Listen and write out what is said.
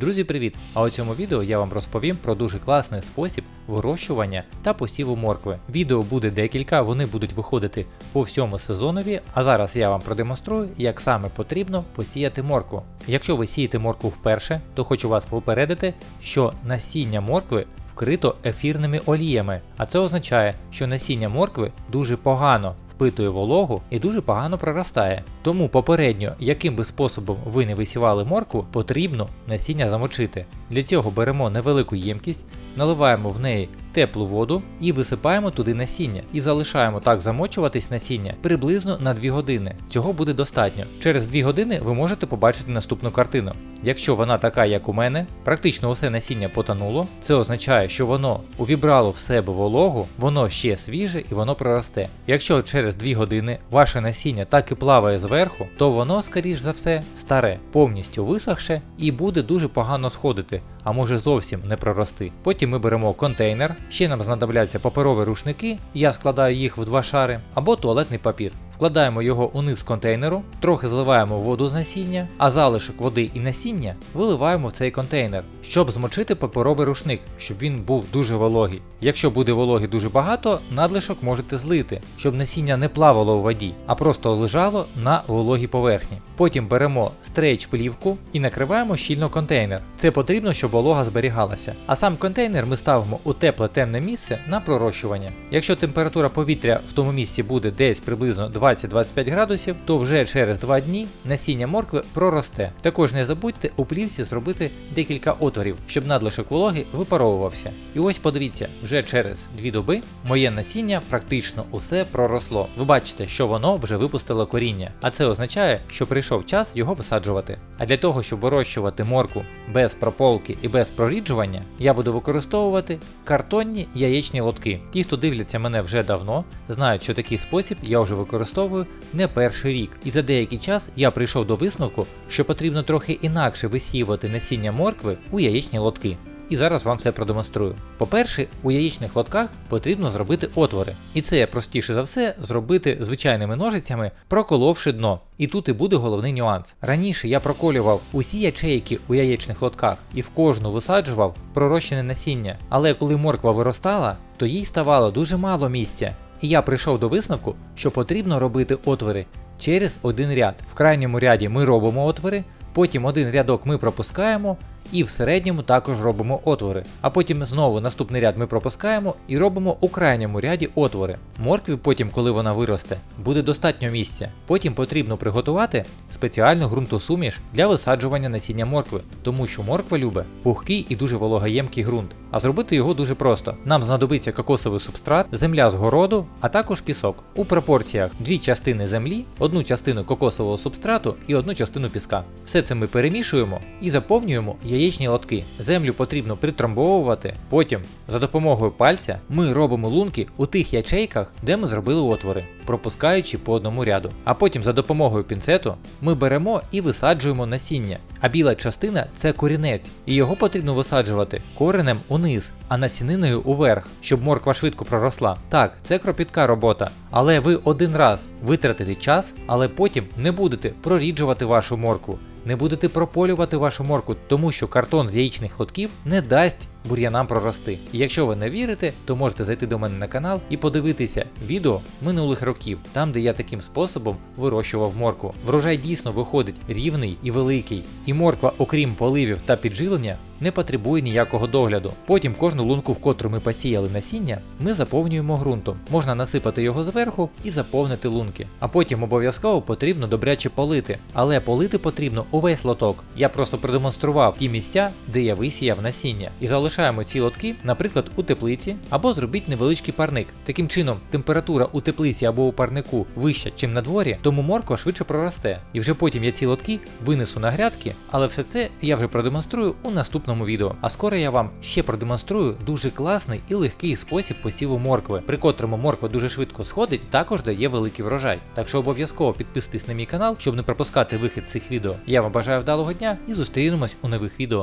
Друзі, привіт! А у цьому відео я вам розповім про дуже класний спосіб вирощування та посіву моркви. Відео буде декілька, вони будуть виходити по всьому сезонові, а зараз я вам продемонструю, як саме потрібно посіяти моркву. Якщо ви сієте моркву вперше, то хочу вас попередити, що насіння моркви вкрито ефірними оліями, а це означає, що насіння моркви дуже погано впитує вологу і дуже погано проростає. Тому попередньо, яким би способом ви не висівали моркву, потрібно насіння замочити. Для цього беремо невелику ємкість, наливаємо в неї теплу воду і висипаємо туди насіння. І залишаємо так замочуватись насіння приблизно на 2 години. Цього буде достатньо. Через 2 години ви можете побачити наступну картину. Якщо вона така, як у мене, практично усе насіння потонуло, це означає, що воно увібрало в себе вологу, воно ще свіже і воно проросте. Якщо через 2 години ваше насіння так і плаває зверху, то воно, скоріш за все, старе, повністю висохше і буде дуже погано сходити, а може зовсім не прорости. Потім ми беремо контейнер, ще нам знадобляться паперові рушники, я складаю їх в два шари, або туалетний папір. Вкладаємо його униз контейнеру, трохи зливаємо воду з насіння, а залишок води і насіння виливаємо в цей контейнер, щоб змочити паперовий рушник, щоб він був дуже вологий. Якщо буде вологи дуже багато, надлишок можете злити, щоб насіння не плавало у воді, а просто лежало на вологій поверхні. Потім беремо стрейч плівку і накриваємо щільно контейнер. Це потрібно, щоб волога зберігалася. А сам контейнер ми ставимо у тепле темне місце на пророщування. Якщо температура повітря в тому місці буде десь приблизно 20-25 градусів, то вже через 2 дні насіння моркви проросте. Також не забудьте у плівці зробити декілька отворів, щоб надлишок вологи випаровувався. І ось подивіться, вже через 2 доби моє насіння практично усе проросло. Ви бачите, що воно вже випустило коріння, а це означає, що прийшов час його висаджувати. А для того, щоб вирощувати морку без прополки і без проріджування, я буду використовувати картонні яєчні лотки. Ті, хто дивляться мене вже давно, знають, що такий спосіб я вже використовую не перший рік. І за деякий час я прийшов до висновку, що потрібно трохи інакше висіювати насіння моркви у яєчні лотки. І зараз вам все продемонструю. По-перше, у яєчних лотках потрібно зробити отвори. І це простіше за все зробити звичайними ножицями, проколовши дно. І тут і буде головний нюанс. Раніше я проколював усі ячейки у яєчних лотках і в кожну висаджував пророщене насіння. Але коли морква виростала, то їй ставало дуже мало місця. І я прийшов до висновку, що потрібно робити отвори через один ряд. В крайньому ряді ми робимо отвори, потім один рядок ми пропускаємо. І в середньому також робимо отвори. А потім знову наступний ряд ми пропускаємо і робимо у крайньому ряді отвори. Моркві потім, коли вона виросте, буде достатньо місця. Потім потрібно приготувати спеціальну ґрунтосуміш для висаджування насіння моркви, тому що морква любить пухкий і дуже вологоємкий ґрунт. А зробити його дуже просто. Нам знадобиться кокосовий субстрат, земля з городу, а також пісок. У пропорціях дві частини землі, одну частину кокосового субстрату і одну частину піска. Все це ми перемішуємо і заповнюємо яєчні лотки. Землю потрібно притрамбовувати. Потім, за допомогою пальця, ми робимо лунки у тих ячейках, де ми зробили отвори, пропускаючи по одному ряду. А потім за допомогою пінцету ми беремо і висаджуємо насіння. А біла частина це корінець, і його потрібно висаджувати коренем униз, а насіниною уверх, щоб морква швидко проросла. Так, це кропітка робота, але ви один раз витратите час, але потім не будете проріджувати вашу моркву. Не будете прополювати вашу морку, тому що картон з яєчних лотків не дасть бур'янам прорости. І якщо ви не вірите, то можете зайти до мене на канал і подивитися відео минулих років, там де я таким способом вирощував моркву. Врожай дійсно виходить рівний і великий, і морква, окрім поливів та підживлення, не потребує ніякого догляду. Потім кожну лунку, в котру ми посіяли насіння, ми заповнюємо ґрунтом. Можна насипати його зверху і заповнити лунки. А потім обов'язково потрібно добряче полити. Але полити потрібно увесь лоток. Я просто продемонстрував ті місця, де я висіяв насіння. І залишаємо ці лотки, наприклад, у теплиці, або зробіть невеличкий парник. Таким чином, температура у теплиці або у парнику вища, ніж на дворі, тому морква швидше проросте. І вже потім я ці лотки винесу на грядки, але все це я вже продемонструю у наступному відео. А скоро я вам ще продемонструю дуже класний і легкий спосіб посіву моркви, при котрому морква дуже швидко сходить, також дає великий врожай. Так що обов'язково підписуйтесь на мій канал, щоб не пропускати вихід цих відео. Я вам бажаю вдалого дня і зустрінемось у нових відео.